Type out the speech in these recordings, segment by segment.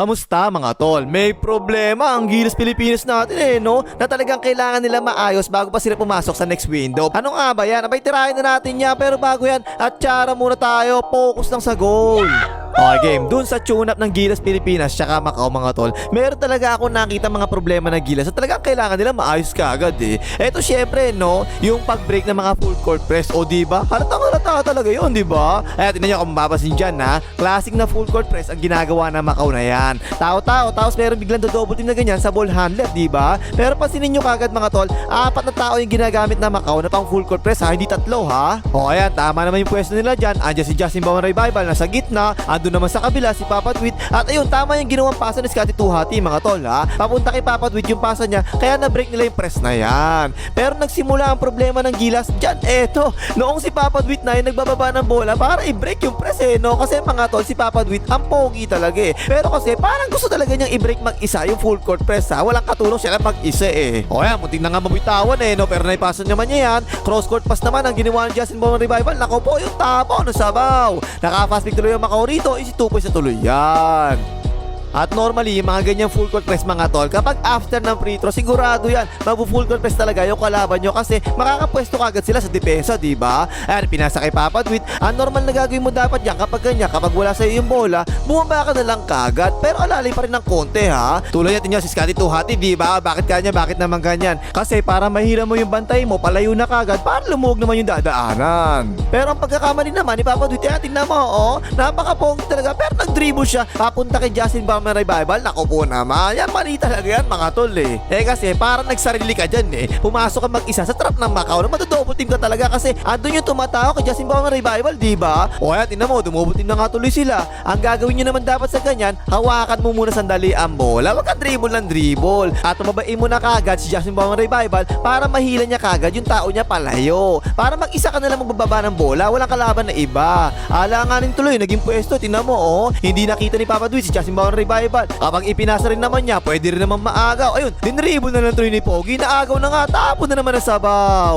Kamusta mga tol? May problema ang Gilas Pilipinas natin eh, no? Na talagang kailangan nila maayos bago pa sila pumasok sa next window. Ano nga ba yan? Abay, tirahin na natin yan. Pero bago yan, at tsara muna tayo. Focus lang sa goal. Okay, game. Dun sa tune-up ng Gilas Pilipinas tsaka Macau mga tol, meron talaga ako nakita mga problema ng Gilas at talagang kailangan nila maayos ka agad eh. Eto syempre, no, yung pag-break ng mga full court press, o di ba? Halatang halata talaga yun, di ba? Ay, tingnan nyo kung mababasin dyan ha. Classic na full court press ang ginagawa ng Macau na yan. Tao-tao, tapos meron biglang double team na ganyan sa ball handler, di ba? Pero pansinin nyo kagad mga tol, apat na tao yung ginagamit na Macau na pang full court press ha, hindi tatlo ha. O ayan, tama naman yung pwesto nila dyan. Andiyan si Justin Bauman Revival nasa gitna, ando naman sa kabila si Papa Tweet. At ayun, tama yung ginawang pasa ni Scotty Tuhati mga tol ha. Papunta kay Papa Tweet yung pasa niya, kaya na-break nila yung press na yan. Pero nagsimula ang problema ng Gilas dyan, eto. Noong si Papa Tweet na yung nagbababa ng bola para i-break yung press eh, no? Kasi mga tol, si Papa Tweet ang pogi talaga eh. Pero kasi parang gusto talaga niyang i-break mag-isa yung full court press ha. Walang katulong siya lang mag-isa eh. O yan, muntik na nga mabitawan eh, no? Pero naipasa naman niya yan. Cross court pass naman ang ginawa ng Justin Bowman Revival. Nako po yung tapo ng sabaw. Naka-fast pick tuloy yung Macau rito. 2 points na tuloy yan. At normally, yung mga ganyang full court press mga tol, kapag after ng free throw, sigurado yan, mag-full court press talaga yung kalaban nyo kasi makakapwesto kagad sila sa depensa, di ba? Ayan, pinasa kay Papa Tweet. Ang normal na gagawin mo dapat yan kapag ganyan, kapag wala sa yung bola, bumaba ka na lang kagad. Pero alalay pa rin ng konti ha. Tulad natin niya si Scotty Tuhati, di ba? Bakit kanya? Bakit naman ganyan? Kasi para mahira mo yung bantay mo, palayo na kagad, para lumuwag naman yung dadaanan. Pero ang pagkakamali naman ni Papa Tweet, yan, tingnan mo, oh, napaka-pogi talaga. Pero nag-dribble siya, papunta kay Justin Bauman Revival. Nako po naman, yan mali talaga yan mga tol eh. Eh kasi parang nagsarili ka dyan eh. Pumasok ka mag-isa sa trap ng Macau na madodouble team ka talaga kasi andun yung tumatao kay Justin Bauman Revival, di ba? O yan, tingnan mo, dumouble team na nga tuloy sila. Ang gagawin nyo naman dapat sa ganyan, hawakan mo muna sandali ang bola. Huwag ka dribble ng dribble. At tumabain mo na kagad si Justin Bauman Revival para mahila niya kagad yung tao niya palayo. Para mag-isa ka na magbababa ng bola, walang kalaban na iba. Alanganin tuloy, naging pwesto, tingnan mo oh. Hindi nakita ni Papa Dewey si Justin Bauman Revival. Kapag ipinasa rin naman niya, pwede rin naman maagaw. Ayun, dinribble na lang tuloy ni Pogi. Naagaw na nga, tapo na naman ang sabaw.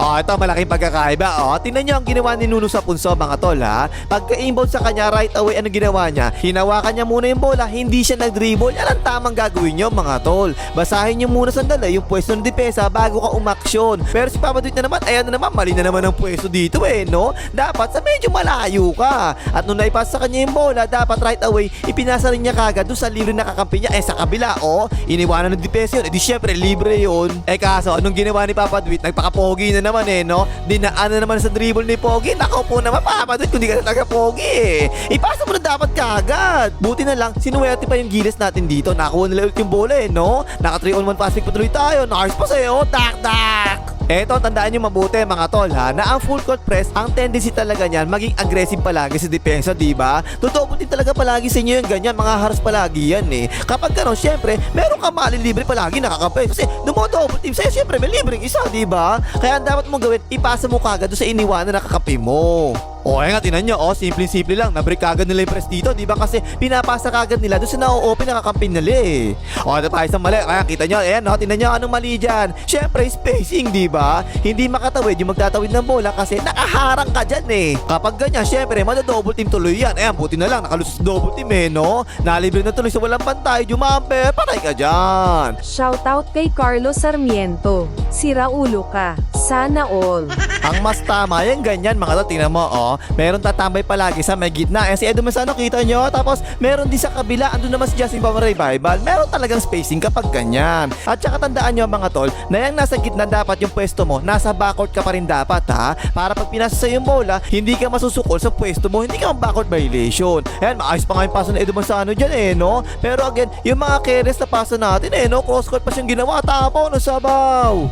Oh, ito malaking pagkakaiba. Oh, tingnan niyo ang ginawa ni Nuno sa punso mga tol ha. Pagka-inbound sa kanya right away, ano ginawa niya? Hinawakan niya muna yung bola, hindi siya nag-dribble. Yan ang tamang gagawin niyo mga tol. Basahin niyo muna sandali yung pwesto ng depensa bago ka umaksyon. Pero si Papa Duit na naman, ayan na naman, mali na naman ang pwesto dito eh, no? Dapat sa medyo malayo ka. At nung naipasa sa kanya yung bola, dapat right away, ipinasa rin niya kagad doon sa libre na kakampi niya. Eh sa kabila, oh, iniwanan ng depensa yun. Eh di syempre, libre yun. Eh kaso, anong ginawa ni Papa Duit? Nagpaka-pogi na naman eh, no? Dinaan na naman sa dribble ni Pogi. Nako po naman, Papa Duit, kung di ka talaga Pogi eh. Ipasa mo na dapat kagad. Buti na lang, sinuwerte pa yung gilas natin dito. Nakakuha nila ulit yung bola eh, no? Naka 3 on 1 pass pick pa tayo. Nakars pa sa'yo. Tak, tak! Eto, tandaan nyo mabuti mga tol ha, na ang full court press, ang tendency talaga niyan, maging aggressive palagi sa depensa, di ba? Totoo din talaga palagi sa inyo yung ganyan, mga haras palagi yan eh. Kapag gano'n, syempre, meron ka malilibre palagi nakakapay. Kasi dumodoble team sa'yo, syempre, may libreng isa, di ba? Kaya dapat mong gawin, ipasa mo kagad doon sa iniwanan na nakakapi mo. O, oh, nga, tinan nyo, oh, simple-simple lang, nabreak kagad nila yung press dito, di ba? Kasi pinapasa kagad nila doon sa na-open na kakampin nila eh. O, ito pa isang mali, kaya kita nyo, ayan, no, tinan nyo, anong mali dyan? Syempre, spacing, di ba? Hindi makatawid yung magtatawid ng bola kasi nakaharang ka dyan eh. Kapag ganyan, syempre, madadouble team tuloy yan. Ayan, buti na lang, nakalusot double team eh, no? Nalibre na tuloy sa walang pantay, jumamper, patay ka dyan. Shoutout kay Carlos Sarmiento. Sira ulo ka. Sana all. Ang mas tama, yung ganyan mga to, tingnan mo, oh. Meron tatambay palagi sa may gitna. Eh, si Edo Masano, kita nyo? Tapos, meron din sa kabila, andun naman si Justin Bauman Revival. Meron talagang spacing kapag ganyan. At saka tandaan nyo mga tol, na yung nasa gitna dapat yung pwesto mo, nasa backcourt ka pa rin dapat ha. Para pag pinasa sa yung bola, hindi ka masusukol sa pwesto mo, hindi ka ang backcourt violation. Ayan, maayos pa nga yung paso ng Edo Masano dyan eh, no? Pero again, yung mga careless na paso natin eh, no? Cross-court pa siyang ginawa, tapo, no sabaw.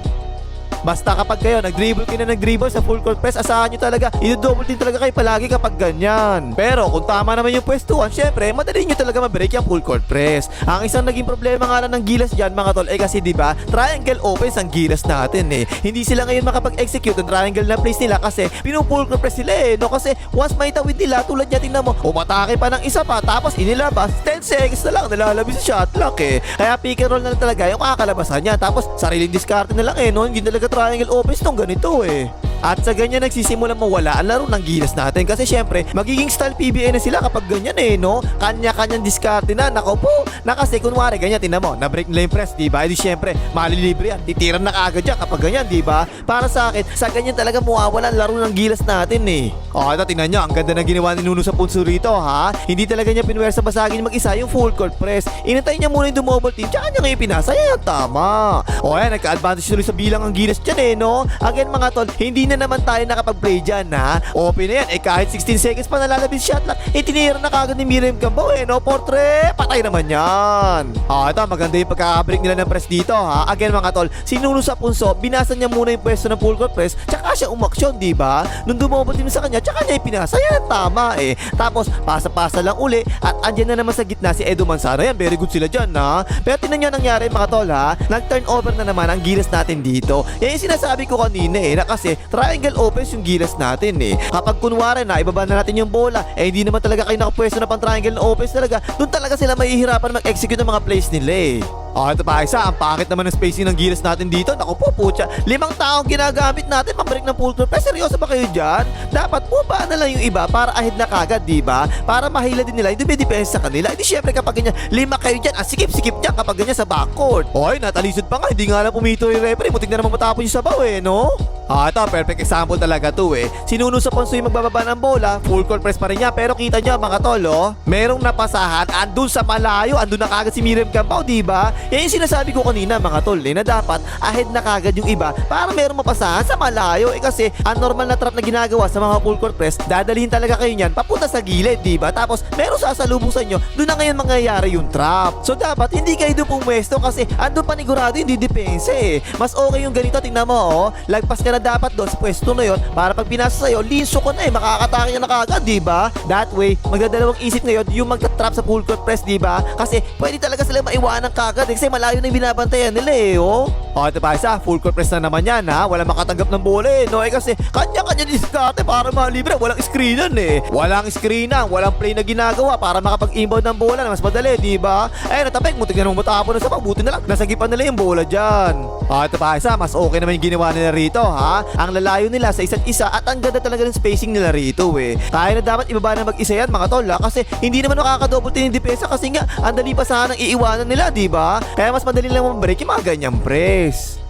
Basta kapag kayo nag-dribble kayo na nag-dribble sa full court press, asahan nyo talaga, i-double din talaga kayo palagi kapag ganyan. Pero kung tama naman yung pwestuhan, syempre, madali nyo talaga ma-break yung full court press. Ang isang naging problema nga lang ng gilas dyan mga tol, eh kasi di ba triangle opens ang gilas natin eh. Hindi sila ngayon makapag-execute ng triangle na plays nila kasi pinupull court press sila eh. No? Kasi once may tawid nila, tulad niya tingnan mo, umatake pa ng isa pa, tapos inilabas, 10 seconds na lang, nalalabis sa shot clock eh. Kaya pick and roll na lang talaga yung kakalabasan niya. Tapos sariling discard na lang eh, no? Hindi talaga triangle opens tong ganito eh. At sa ganyan nagsisimula mawala ang laro ng gilas natin kasi syempre magiging style PBA na sila kapag ganyan eh no. Kanya-kanyang diskarte na. Nako po. Na kasi kunwari ganyan tinan mo. Na-break nila yung press di ba? Di syempre malilibre yan. Titiran na kaagad yan kapag ganyan di ba? Para sa akin sa ganyan talaga mawawala ang laro ng gilas natin eh. O ito tingnan nyo. Ang ganda na ginawa ni Nuno sa punso rito ha. Hindi talaga niya pinwersa basagin mag-isa yung full court press. Inantay niya muna yung dumobble team. Tsaka niya ngayon pinasa. Yan tama. O ayan nagka-advantage tuloy sa bilang ang gilas dyan eh no. Again mga tol. Hindi na naman tayo nakapag-play dyan ha. Open na yan. Eh kahit 16 seconds pa nalalabis shot lang. Eh tinira na kagad ni Miriam Gambo eh no. Portre. Patay naman yan. Ah ito maganda yung pagkakabreak nila ng press dito ha. Again mga tol. Sinuno sa punso. Binasa niya muna yung pwesto ng full court press. Tsaka siya umaksyon di ba? Nung dumobble team sa kanya. Tsaka niya ipinasa. Yan tama eh. Tapos pasa-pasa lang uli. At andyan na naman sa gitna si Edo Manzano. Yan very good sila dyan ha. Pero tinan nyo nangyari mga tol ha. Nag-turn over na naman ang gilas natin dito. Yan yung sinasabi ko kanina eh. Na kasi triangle opens yung gilas natin eh. Kapag kunwari na ibaba na natin yung bola. Eh hindi naman talaga kayo nakapwesto na pang triangle opens talaga. Doon talaga sila mahihirapan mag-execute ng mga plays nila eh. Oh, ito pa isa, ang pakit naman ng spacing ng gilas natin dito. Naku po, putya. Limang taong ginagamit natin pambalik ng full court. Pero seryoso ba kayo dyan? Dapat po ba na lang yung iba para ahead na kagad, di ba? Para mahila din nila yung dumidepensa sa kanila. Hindi syempre kapag ganyan, lima kayo dyan, ah, sikip-sikip dyan kapag ganyan sa backcourt. Oy, natalisod pa nga, hindi nga lang pumito yung referee. Mutik na naman matapon yung sabaw eh, no? Ah, ito, perfect example talaga to eh. Sinuno sa Ponso yung magbababa ng bola, full court press pa rin niya. Pero kita niyo mga tol, oh, merong napasahan, andun sa malayo, andun na kagad si Miriam Campao, di ba? Yan yung sinasabi ko kanina mga tol, eh, na dapat ahead na kagad yung iba para merong mapasahan sa malayo. Eh kasi, ang normal na trap na ginagawa sa mga full court press, dadalhin talaga kayo niyan papunta sa gilid, di ba? Tapos, meron sasalubong sa inyo, doon na ngayon mangyayari yung trap. So, dapat hindi kayo doon pumwesto kasi andun panigurado hindi depensa eh. Mas okay yung ganito, tingnan mo, oh. Lagpas ka na dapat doon sa pwesto na yon para pag pinasa sa'yo, linso ko na eh, makakatake ka na kagad, di ba? That way, magdadalawang isip ngayon yung magta-trap sa full court press, di ba? Kasi pwede talaga sila maiwanan kagad eh, kasi malayo na binabantayan nila eh, oh. O, ito pa isa, full court press na naman yan ha, wala makatanggap ng bola eh, no? Eh kasi kanya-kanya diskarte para malibre, walang screenan eh. Walang screenan, walang play na ginagawa para makapag-inbound ng bola na mas madali, di ba? Eh, natapik, mutik na nung matapon na sa pabuti na lang, nasagipan nila yung bola dyan. O, ito pa isa, mas okay naman yung ginawa nila rito ha. Ang lalayo nila sa isa't isa at ang ganda talaga ng spacing nila rito eh. Kaya na dapat ibaba na mag-isa yan mga tol ha, kasi hindi naman nakakadouble team yung depensa kasi nga ang dali pa sana ng iiwanan nila, di ba? Kaya mas madali lang mag-break yung mga ganyang press.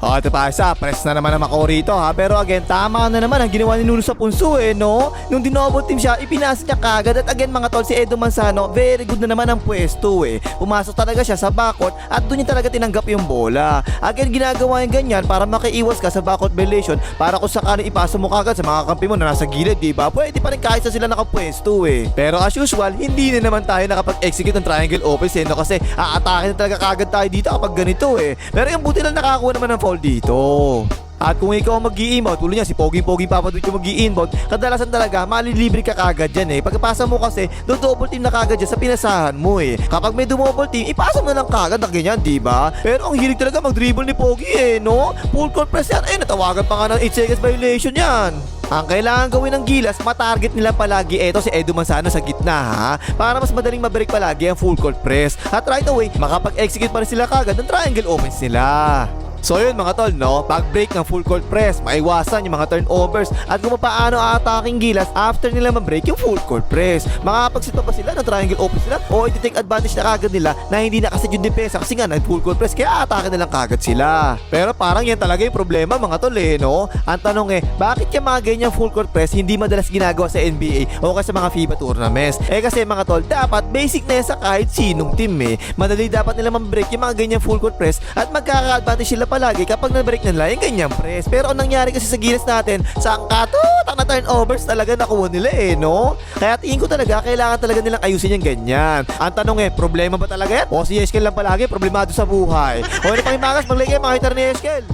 O, ito pa isa, press na naman ang Macau rito ha. Pero again, tama na naman ang ginawa ni Nuno sa punso eh, no? Nung dinoble team siya, ipinasa niya kagad. At again, mga tol, si Edo Manzano, very good na naman ang pwesto eh. Pumasok talaga siya sa backcourt at doon niya talaga tinanggap yung bola. Again, ginagawa yung ganyan para makaiwas ka sa backcourt violation para kung sakali ipasa mo kagad sa mga kampi mo na nasa gilid, di ba? Pwede pa rin kahit sa sila nakapwesto eh. Pero as usual, hindi na naman tayo nakapag-execute ng triangle opens eh, no? Kasi aatake na talaga kagad tayo dito kapag ganito eh. Pero yung buti lang nakakuha naman ng foul dito. At kung ikaw ang mag inbound tulad niya si Pogi-Pogi Papadut yung mag inbound kadalasan talaga malilibre ka kagad dyan eh. Pagkapasa mo kasi, do double team na kagad dyan sa pinasahan mo eh. Kapag may dumouble team, ipasa mo na lang kagad na ganyan, di ba? Pero ang hilig talaga mag-dribble ni Pogi eh, no? Full court press yan. Eh, natawagan pa nga ng 8 seconds violation yan. Ang kailangan gawin ng gilas, matarget nila palagi eto si Edo Manzano sa gitna ha, para mas madaling mabreak palagi ang full court press. At right away, makapag-execute pa rin sila kagad ng triangle opens nila. So yun mga tol, no? Pag-break ng full court press, maiwasan yung mga turnovers at kung paano aataking gilas after nila ma-break yung full court press. Makakapagsit pa sila ng triangle opens nila o iti-take advantage na kagad nila na hindi nakasit yung depensa kasi nga na full court press kaya atake na lang kagad sila. Pero parang yan talaga yung problema mga tol eh, no? Ang tanong eh, bakit yung mga ganyang full court press hindi madalas ginagawa sa NBA o kasi mga FIBA tournaments? Eh kasi mga tol, dapat basic na yan sa kahit sinong team eh. Madali dapat nila ma-break yung mga ganyang full court press at magkaka-advantage sila palagi kapag na-break nila yung ganyang press. Pero ang nangyari kasi sa gilas natin, sa angkatotang na turnovers talaga nakuha nila eh, no? Kaya tingin ko talaga, kailangan talaga nilang ayusin yung ganyan. Ang tanong eh, problema ba talaga yan? O si Eskel lang palagi, problemado sa buhay. O ano pang imangas, maglagay mga hitar ni Eskel.